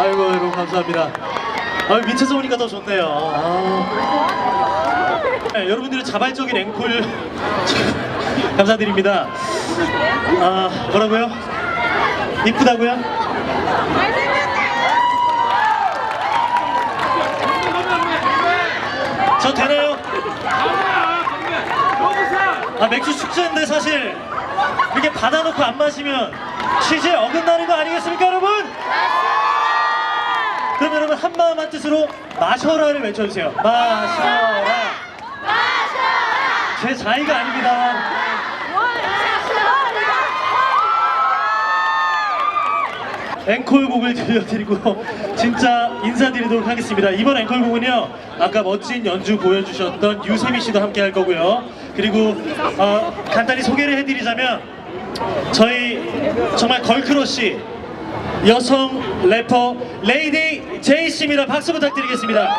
아이고 여러분 감사합니다. 아 밑에서 오니까 더 좋네요. 아. 네, 여러분들의 자발적인 앵콜 감사드립니다. 아 뭐라고요? 이쁘다고요? 저 되나요? 아 맥주 축제인데 사실 이렇게 받아놓고 안 마시면 취지에 어긋나는 거 아니겠습니까 여러분? 한 마음 한 뜻으로 마셔라를 외쳐주세요 마셔라 제 자의가 아닙니다 앵콜곡을 들려드리고 진짜 인사드리도록 하겠습니다. 이번 앵콜곡은요 아까 멋진 연주 보여주셨던 유세미 씨도 함께 할 거고요. 그리고 어, 간단히 소개를 해드리자면 저희 정말 걸크러쉬 여성 래퍼 레이디 제이 씨입니다. 박수 부탁드리겠습니다.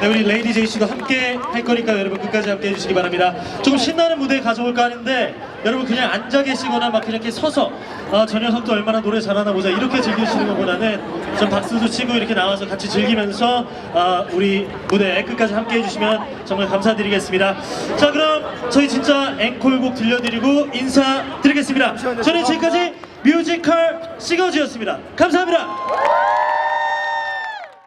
네, 우리 레이디 제이 씨도 함께 할 거니까 여러분 끝까지 함께 해주시기 바랍니다. 조금 신나는 무대 가져올까 하는데 여러분 그냥 앉아 계시거나 막 이렇게 서서 아, 저 녀석도 얼마나 노래 잘하나 보자 이렇게 즐기시는 것보다는 좀 박수도 치고 이렇게 나와서 같이 즐기면서 아, 우리 무대 끝까지 함께 해주시면 정말 감사드리겠습니다. 자 그럼 저희 진짜 앵콜곡 들려드리고 인사드리겠습니다. 저는 지금까지 뮤지컬 시거즈였습니다. 감사합니다.